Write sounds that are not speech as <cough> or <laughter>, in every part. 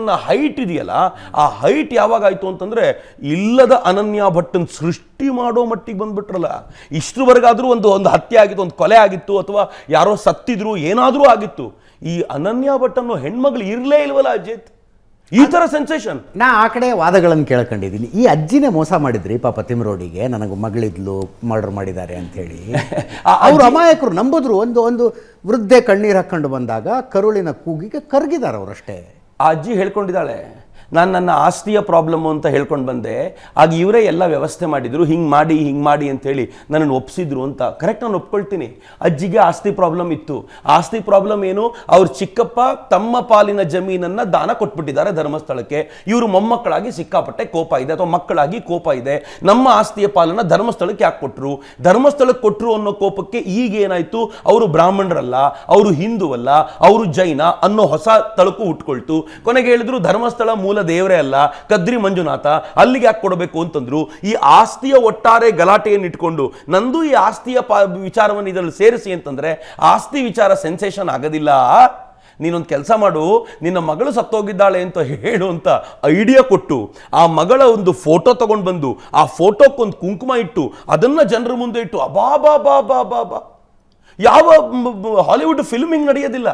ಸೆನ್ಸೇಷನ್ನ height ಇದೆಯಲ್ಲ ಆ height ಯಾವಾಗ ಆಯ್ತು ಅಂತಂದ್ರೆ ಇಲ್ಲದ ಅನನ್ಯ ಭಟ್ಟನ್ ಸೃಷ್ಟಿ ಮಾಡೋ ಮಟ್ಟಿಗೆ ಬಂದ್ಬಿಟ್ರಲ್ಲ. ಇಷ್ಟರವರೆಗಾದರೂ ಒಂದು ಒಂದು ಹತ್ಯೆ ಆಗಿತ್ತು ಒಂದು ಕೊಲೆ ಆಗಿತ್ತು ಅಥವಾ ಯಾರೋ ಸತ್ತಿದ್ರು ಏನಾದರೂ ಆಗಿತ್ತು. ಈ ಅನನ್ಯ ಭಟ್ ಅನ್ನೋ ಹೆಣ್ಮಗಳು ಇರಲೇ ಇಲ್ವಲ್ಲ ಅಜಿತ್? ಈ ತರ ಸೆನ್ಸೇಷನ್ ನಾ ಆ ಕಡೆ ವಾದಗಳನ್ನು ಕೇಳ್ಕೊಂಡಿದ್ದೀನಿ. ಈ ಅಜ್ಜಿನೇ ಮೋಸ ಮಾಡಿದ್ರಿ ಪಾಪ ತಿಮ್ರೋಡಿಗೆ ನನಗೆ ಮಗಳಿದ್ಲು ಮರ್ಡರ್ ಮಾಡಿದ್ದಾರೆ ಅಂಥೇಳಿ. <laughs> ಹೇಳಿ ಅವ್ರು ಅಮಾಯಕರು ನಂಬಿದ್ರು. ಒಂದು ಒಂದು ವೃದ್ಧೆ ಕಣ್ಣೀರು ಹಾಕೊಂಡು ಬಂದಾಗ ಕರುಳಿನ ಕೂಗಿಗೆ ಕರ್ಗಿದ್ದಾರೆ ಅವರಷ್ಟೇ ಆ ಅಜ್ಜಿ ಹೇಳ್ಕೊಂಡಿದ್ದಾಳೆ ನಾನು ನನ್ನ ಆಸ್ತಿಯ ಪ್ರಾಬ್ಲಮ್ ಅಂತ ಹೇಳ್ಕೊಂಡು ಬಂದೆ. ಆಗ ಇವರೇ ಎಲ್ಲ ವ್ಯವಸ್ಥೆ ಮಾಡಿದ್ರು. ಹಿಂಗೆ ಮಾಡಿ ಹಿಂಗೆ ಮಾಡಿ ಅಂತೇಳಿ ನನ್ನನ್ನು ಒಪ್ಸಿದ್ರು ಅಂತ. ಕರೆಕ್ಟ್ ನಾನು ಒಪ್ಕೊಳ್ತೀನಿ. ಅಜ್ಜಿಗೆ ಆಸ್ತಿ ಪ್ರಾಬ್ಲಮ್ ಇತ್ತು. ಆಸ್ತಿ ಪ್ರಾಬ್ಲಮ್ ಏನು? ಅವ್ರ ಚಿಕ್ಕಪ್ಪ ತಮ್ಮ ಪಾಲಿನ ಜಮೀನನ್ನ ದಾನ ಕೊಟ್ಬಿಟ್ಟಿದ್ದಾರೆ ಧರ್ಮಸ್ಥಳಕ್ಕೆ. ಇವರು ಮೊಮ್ಮಕ್ಕಳಾಗಿ ಸಿಕ್ಕಾಪಟ್ಟೆ ಕೋಪ ಇದೆ ಅಥವಾ ಮಕ್ಕಳಾಗಿ ಕೋಪ ಇದೆ. ನಮ್ಮ ಆಸ್ತಿಯ ಪಾಲನ್ನ ಧರ್ಮಸ್ಥಳಕ್ಕೆ ಯಾಕೆ ಕೊಟ್ಟರು ಧರ್ಮಸ್ಥಳಕ್ಕೆ ಕೊಟ್ಟರು ಅನ್ನೋ ಕೋಪಕ್ಕೆ ಈಗ ಏನಾಯ್ತು? ಅವರು ಬ್ರಾಹ್ಮಣರಲ್ಲ, ಅವರು ಹಿಂದೂ ಅಲ್ಲ ಅವರು ಜೈನ ಅನ್ನೋ ಹೊಸ ತಳಕು ಹುಟ್ಕೊಳ್ತು ಕೊನೆಗೆ ಹೇಳಿದ್ರು ಧರ್ಮಸ್ಥಳ ಮೂಲ ದೇವರೇ ಅಲ್ಲ, ಕದ್ರಿ ಮಂಜುನಾಥ ಅಲ್ಲಿಗೆ ಯಾಕೆ ಕೊಡಬೇಕು ಅಂತಂದ್ರು, ಈ ಆಸ್ತಿಯ ಒಟ್ಟಾರೆ ಗಲಾಟೆಯನ್ನು ಇಟ್ಕೊಂಡು, ನಂದು ಈ ಆಸ್ತಿಯ ವಿಚಾರವನ್ನು ಇದರಲ್ಲಿ ಸೇರಿಸಿ ಅಂತಂದ್ರೆ, ಆಸ್ತಿ ವಿಚಾರ ಸೆನ್ಸೇಷನ್ ಆಗೋದಿಲ್ಲ. ನೀನೊಂದು ಕೆಲಸ ಮಾಡು, ನಿನ್ನ ಮಗಳು ಸತ್ತೋಗಿದ್ದಾಳೆ ಅಂತ ಹೇಳು ಅಂತ ಐಡಿಯಾ ಕೊಟ್ಟು, ಆ ಮಗಳ ಒಂದು ಫೋಟೋ ತಗೊಂಡು ಬಂದು, ಆ ಫೋಟೋಕ್ಕೊಂದು ಕುಂಕುಮ ಇಟ್ಟು, ಅದನ್ನ ಜನರ ಮುಂದೆ ಇಟ್ಟು ಅಬಾ ಬಾ ಬಾ ಬಾ ಬಾ ಬಾ ಯಾವ ಹಾಲಿವುಡ್ ಫಿಲ್ಮಿಂಗ್ ನಡೆಯೋದಿಲ್ಲ.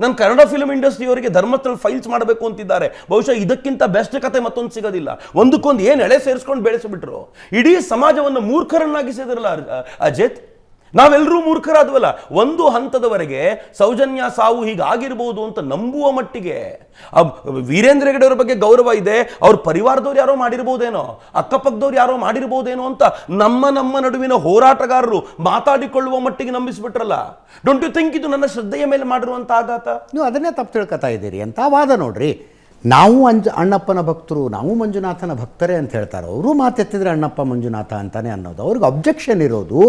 ನನ್ನ ಕನ್ನಡ ಫಿಲ್ಮ್ ಇಂಡಸ್ಟ್ರಿಯವರಿಗೆ ಧರ್ಮಸ್ಥಳ ಫೈಲ್ಸ್ ಮಾಡಬೇಕು ಅಂತಿದ್ದಾರೆ. ಬಹುಶಃ ಇದಕ್ಕಿಂತ ಬೆಸ್ಟ್ ಕತೆ ಮತ್ತೊಂದು ಸಿಗೋದಿಲ್ಲ. ಒಂದಕ್ಕೊಂದು ಏನು ಎಳೆ ಸೇರಿಸ್ಕೊಂಡು ಬೆಳೆಸಿಬಿಟ್ರು? ಇಡೀ ಸಮಾಜವನ್ನು ಮೂರ್ಖರನ್ನಾಗಿಸಿದ್ರಲ್ಲ ಅಜಿತ್? ನಾವೆಲ್ಲರೂ ಮೂರ್ಖರಾದ್ವಲ್ಲ. ಒಂದು ಹಂತದವರೆಗೆ ಸೌಜನ್ಯ ಸಾವು ಹೀಗಾಗಿರ್ಬೋದು ಅಂತ ನಂಬುವ ಮಟ್ಟಿಗೆ. ವೀರೇಂದ್ರ ಹೆಗಡೆಯವ್ರ ಬಗ್ಗೆ ಗೌರವ ಇದೆ. ಅವ್ರ ಪರಿವಾರದವ್ರು ಯಾರೋ ಮಾಡಿರ್ಬೋದೇನೋ, ಅಕ್ಕಪಕ್ಕದವ್ರು ಯಾರೋ ಮಾಡಿರ್ಬೋದೇನೋ ಅಂತ ನಮ್ಮ ನಮ್ಮ ನಡುವಿನ ಹೋರಾಟಗಾರರು ಮಾತಾಡಿಕೊಳ್ಳುವ ಮಟ್ಟಿಗೆ ನಂಬಿಸಿಬಿಟ್ರಲ್ಲ. ಡೋಂಟ್ ಯು ಥಿಂಕ್ ಇದು ನನ್ನ ಶ್ರದ್ಧೆಯ ಮೇಲೆ ಮಾಡಿರುವಂತ ಆಘಾತ? ನೀವು ಅದನ್ನೇ ತಪ್ಪು ತಿಳ್ಕೊತಾ ಇದ್ದೀರಿ. ಅಂತ ವಾದ ನೋಡ್ರಿ. ನಾವು ಅಂಜ, ಅಣ್ಣಪ್ಪನ ಭಕ್ತರು, ನಾವು ಮಂಜುನಾಥನ ಭಕ್ತರೇ ಅಂತ ಹೇಳ್ತಾರೆ. ಅವರು ಮಾತೆತ್ತಿದ್ರೆ ಅಣ್ಣಪ್ಪ ಮಂಜುನಾಥ ಅಂತಾನೆ ಅನ್ನೋದು. ಅವ್ರಿಗೆ ಅಬ್ಜೆಕ್ಷನ್ ಇರೋದು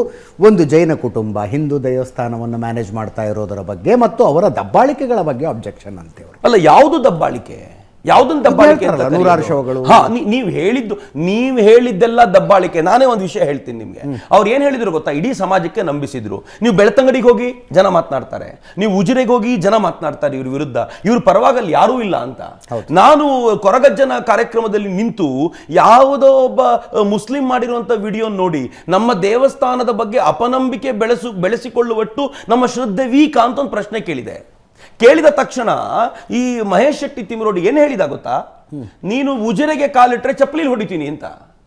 ಒಂದು ಜೈನ ಕುಟುಂಬ, ಹಿಂದೂ ದೇವಸ್ಥಾನವನ್ನು ಮ್ಯಾನೇಜ್ ಮಾಡ್ತಾ ಇರೋದರ ಬಗ್ಗೆ ಮತ್ತು ಅವರ ದಬ್ಬಾಳಿಕೆಗಳ ಬಗ್ಗೆ ಅಬ್ಜೆಕ್ಷನ್ ಅಂತೇವ್ರು ಅಲ್ಲ, ಯಾವುದು ದಬ್ಬಾಳಿಕೆ? ಯಾವುದನ್ನ ದಬ್ಬಾಳಿಕೆ ಅಂತ ನೂರಾರು? ಶವಗಳು. ಹಾ ನೀವು ಹೇಳಿದ್ದು ನೀವು ಹೇಳಿದ್ದೆಲ್ಲ ದಬ್ಬಾಳಿಕೆ. ನಾನೇ ಒಂದು ವಿಷಯ ಹೇಳ್ತೀನಿ ನಿಮ್ಗೆ. ಅವ್ರು ಏನ್ ಹೇಳಿದ್ರು ಗೊತ್ತಾ? ಇಡೀ ಸಮಾಜಕ್ಕೆ ನಂಬಿಸಿದ್ರು. ನೀವು ಬೆಳ್ತಂಗಡಿಗೆ ಹೋಗಿ ಜನ ಮಾತನಾಡ್ತಾರೆ. ನೀವು ಉಜಿರೆಗೆ ಹೋಗಿ ಜನ ಮಾತನಾಡ್ತಾರೆ ಇವ್ರ ವಿರುದ್ಧ. ಇವ್ರ ಪರವಾಗಲ್ಲಿ ಯಾರೂ ಇಲ್ಲ ಅಂತ. ನಾನು ಕೊರಗಜ್ಜನ ಕಾರ್ಯಕ್ರಮದಲ್ಲಿ ನಿಂತು ಯಾವುದೋ ಒಬ್ಬ ಮುಸ್ಲಿಂ ಮಾಡಿರುವಂತ ವಿಡಿಯೋ ನೋಡಿ ನಮ್ಮ ದೇವಸ್ಥಾನದ ಬಗ್ಗೆ ಅಪನಂಬಿಕೆ ಬೆಳೆಸು ಬೆಳೆಸಿಕೊಳ್ಳುವಟ್ಟು ನಮ್ಮ ಶ್ರದ್ಧೆ ವೀಕ ಅಂತ ಒಂದು ಪ್ರಶ್ನೆ ಕೇಳಿದೆ. ಕೇಳಿದ ತಕ್ಷಣ ಈ ಮಹೇಶ್ ಶೆಟ್ಟಿ ತಿಮ್ರೋಡಿ ಏನು ಹೇಳಿದ ಗೊತ್ತಾ? ನೀನು ಉಜಿರೆಗೆ ಕಾಲಿಟ್ರೆ ಚಪ್ಪಲಿ ಹೊಡಿತೀನಿ ಅಂತ.